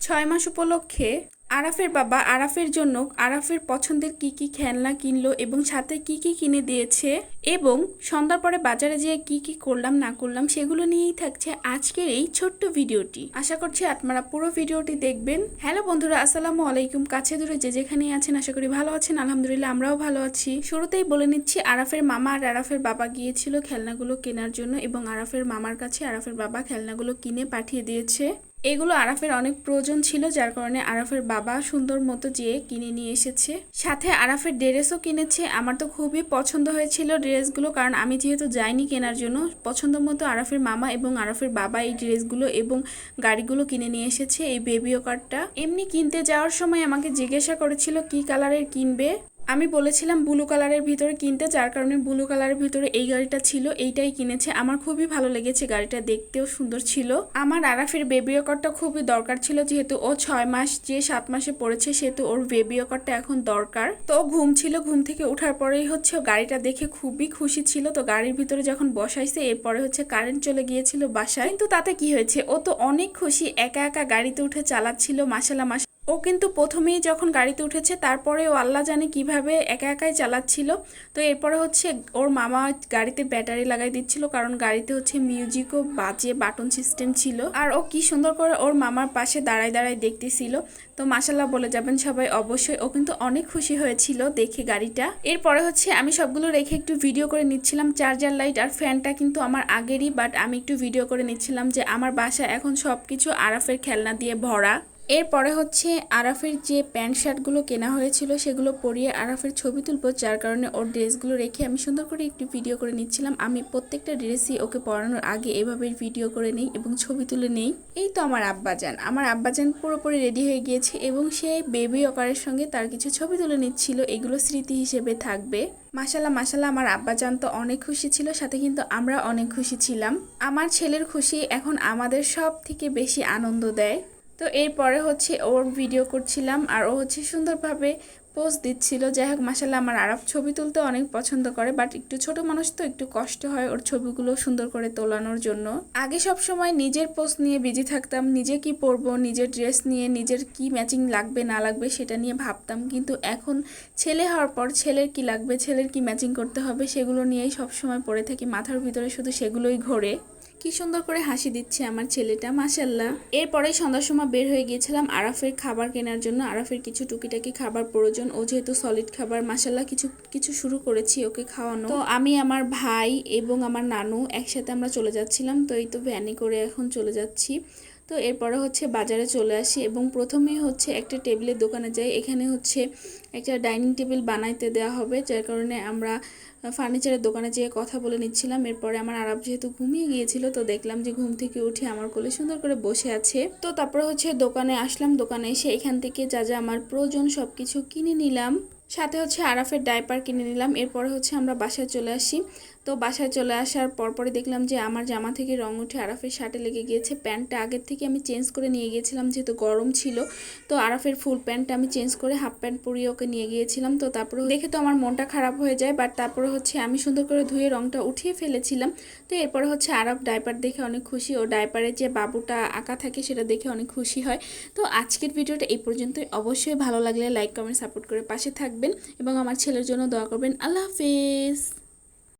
ছয় মাস উপলক্ষে আরাফের বাবা আরাফের জন্য আরাফের পছন্দের কি কি খেলনা কিনলো এবং সাথে কি কি কিনে দিয়েছে এবং সন্ধ্যার পরে বাজারে যেয়ে কি কি করলাম, না করলাম, সেগুলো নিয়েই থাকছে আজকের এই ছোট্ট ভিডিওটি। আশা করছি আপনারা পুরো ভিডিওটি দেখবেন। হ্যালো বন্ধুরা, আসসালামু আলাইকুম। কাছে দূরে যে যেখানে আছেন, আশা করি ভালো আছেন। আলহামদুলিল্লাহ, আমরাও ভালো আছি। শুরুতেই বলে নিচ্ছি, আরাফের মামা আর আরাফের বাবা গিয়েছিল খেলনাগুলো কেনার জন্য এবং আরাফের মামার কাছে আরাফের বাবা খেলনাগুলো কিনে পাঠিয়ে দিয়েছে। এগুলো আরাফের অনেক প্রয়োজন ছিল, যার কারণে আরাফের বাবা সুন্দর মতো যেয়ে কিনে নিয়ে এসেছে। সাথে আরাফের ড্রেসও কিনেছে। আমার তো খুবই পছন্দ হয়েছিল ড্রেসগুলো, কারণ আমি যেহেতু যাইনি কেনার জন্য, পছন্দ মতো আরাফের মামা এবং আরাফের বাবা এই ড্রেসগুলো এবং গাড়িগুলো কিনে নিয়ে এসেছে, এই বেবিও কার্ডটা এমনি কিনতে যাওয়ার সময় আমাকে জিজ্ঞাসা করেছিল, কি কালারের কিনবে? আমি বলেছিলাম ব্লু কালারের ভিতরে কিনতে, যার কারণে ব্লু কালারের ভিতরে এই গাড়িটা ছিল, এইটাই কিনেছে। আমার খুবই ভালো লেগেছে গাড়িটা, দেখতেও সুন্দর ছিল। আমার আরাফের বেবি অকারটা খুবই দরকার ছিল, যেহেতু ও ছয় মাস, যে সাত মাসে পড়েছে, সেহেতু ওর বেবি অকারটা এখন দরকার। তো ঘুম ছিল, ঘুম থেকে ওঠার পরেই হচ্ছে গাড়িটা দেখে খুবই খুশি ছিল। তো গাড়ির ভিতরে যখন বসাইছে, এরপরে হচ্ছে কারেন্ট চলে গিয়েছিল বাসায়। কিন্তু তাতে কি হয়েছে? ও তো অনেক খুশি, একা একা গাড়িতে উঠে চালাচ্ছিল মাসালা মাস ও কিন্তু প্রথমেই যখন গাড়িতে উঠেছে, তারপরে ও আল্লাহ জানে কীভাবে একা একাই চালাচ্ছিল। তো এরপরে হচ্ছে ওর মামা গাড়িতে ব্যাটারি লাগাই দিচ্ছিল, কারণ গাড়িতে হচ্ছে মিউজিকও বাজে বাটন সিস্টেম ছিল। আর ও কি সুন্দর করে ওর মামার পাশে দাঁড়ায় দাঁড়ায় দেখতেছিল। তো মাসাল্লাহ বলে যাবেন সবাই, অবশ্যই ও কিন্তু অনেক খুশি হয়েছিল দেখে গাড়িটা। এরপরে হচ্ছে আমি সবগুলো রেখে একটু ভিডিও করে নিচ্ছিলাম। চার্জার লাইট আর ফ্যানটা কিন্তু আমার আগেরই বাট আমি একটু ভিডিও করে নিচ্ছিলাম যে আমার বাসা এখন সব কিছু আরাফের খেলনা দিয়ে ভরা। এরপরে হচ্ছে আরাফের যে প্যান্ট শার্টগুলো কেনা হয়েছিল, সেগুলো পরিয়ে আরাফের ছবি তুলবো। যার কারণে ওর ড্রেসগুলো রেখে আমি সুন্দর করে একটু ভিডিও করে নিচ্ছিলাম। আমি প্রত্যেকটা ড্রেসই ওকে পরানোর আগে এভাবে ভিডিও করে নিই এবং ছবি তুলে নেই। এই তো আমার আব্বাজান। আমার আব্বাজান পুরোপুরি রেডি হয়ে গিয়েছে এবং সে বেবি অকারের সঙ্গে তার কিছু ছবি তুলে নিচ্ছিল। এগুলো স্মৃতি হিসেবে থাকবে। মাসাল্লাহ মাসাল্লাহ আমার আব্বাজান তো অনেক খুশি ছিল, সাথে কিন্তু আমরা অনেক খুশি ছিলাম। আমার ছেলের খুশি এখন আমাদের সব থেকে বেশি আনন্দ দেয়। তো এরপরে হচ্ছে ওর ভিডিও করছিলাম আর ও হচ্ছে সুন্দরভাবে পোস্ট দিচ্ছিল। যাই হোক মাসাল্লাহ আমার আরব ছবি তুলতে অনেক পছন্দ করে বাট একটু ছোট মানুষ তো একটু কষ্ট হয় ওর ছবিগুলো সুন্দর করে তোলানোর জন্য। আগে সব সময় নিজের পোস্ট নিয়ে বিজি থাকতাম, নিজে কি পরবো, নিজের ড্রেস নিয়ে, নিজের কি ম্যাচিং লাগবে, না লাগবে সেটা নিয়ে ভাবতাম। কিন্তু এখন ছেলে হওয়ার পর ছেলের কি লাগবে, ছেলের কি ম্যাচিং করতে হবে, সেগুলো নিয়েই সব সময় পড়ে থাকি। মাথার ভিতরে শুধু সেগুলোই ঘোরে। কি সুন্দর করে হাসি দিচ্ছে আমার ছেলেটা মাসাল্লাহ এরপরেই সন্ধ্যার সময় বের হয়ে গিয়েছিলাম আরাফের খাবার কেনার জন্য। আরাফের কিছু টুকিটাকি খাবার প্রয়োজন, ও যেহেতু সলিড খাবার মাসাল্লাহ কিছু কিছু শুরু করেছি ওকে খাওয়ানো। তো আমি, আমার ভাই এবং আমার নানু একসাথে আমরা চলে যাচ্ছিলাম, তো এই তো ভ্যানে করে এখন চলে যাচ্ছি। তো এরপরে হচ্ছে বাজারে চলে আসি এবং প্রথমেই হচ্ছে একটা টেবিলের দোকানে যাই। এখানে হচ্ছে একটা ডাইনিং টেবিল বানাইতে দেওয়া হবে, যার কারণে আমরা ফার্নিচারের দোকানে যেয়ে কথা বলে নিচ্ছিলাম। এরপরে আমার আরব যেহেতু ঘুমিয়ে গিয়েছিল, তো দেখলাম যে ঘুম থেকে উঠে আমার কোলে সুন্দর করে বসে আছে। তো তারপরে হচ্ছে দোকানে আসলাম। দোকানে এসে এখান থেকে যা যা আমার প্রয়োজন সব কিছু কিনে নিলাম। সাথে হচ্ছে আরাফের ডাইপার কিনে নিলাম। এরপরে হচ্ছে আমরা বাসায় চলে আসি। তো বাসায় চলে আসার পরপরই দেখলাম যে আমার জামা থেকে রং উঠে আরাফের শার্টে লেগে গিয়েছে। প্যান্টটা আগের থেকে আমি চেঞ্জ করে নিয়ে গিয়েছিলাম, যেহেতু গরম ছিল। তো আরাফের ফুল প্যান্টটা আমি চেঞ্জ করে হাফ প্যান্ট পরিয়ে ওকে নিয়ে গিয়েছিলাম। তো তারপরে দেখে তো আমার মনটা খারাপ হয়ে যায়, বাট তারপরে হচ্ছে আমি সুন্দর করে ধুয়ে রংটা উঠিয়ে ফেলেছিলাম। তো এরপরে হচ্ছে আরব ডাইপার দেখে অনেক খুশি ও ডাইপারের যে বাবুটা আঁকা থাকে সেটা দেখে অনেক খুশি হয়। তো আজকের ভিডিওটা এই পর্যন্তই। অবশ্যই ভালো লাগলে লাইক, কমেন্ট, সাপোর্ট করে পাশে থাকবেন এবং আমার ছেলের জন্য দোয়া করবেন। আল্লাহ হাফেজ।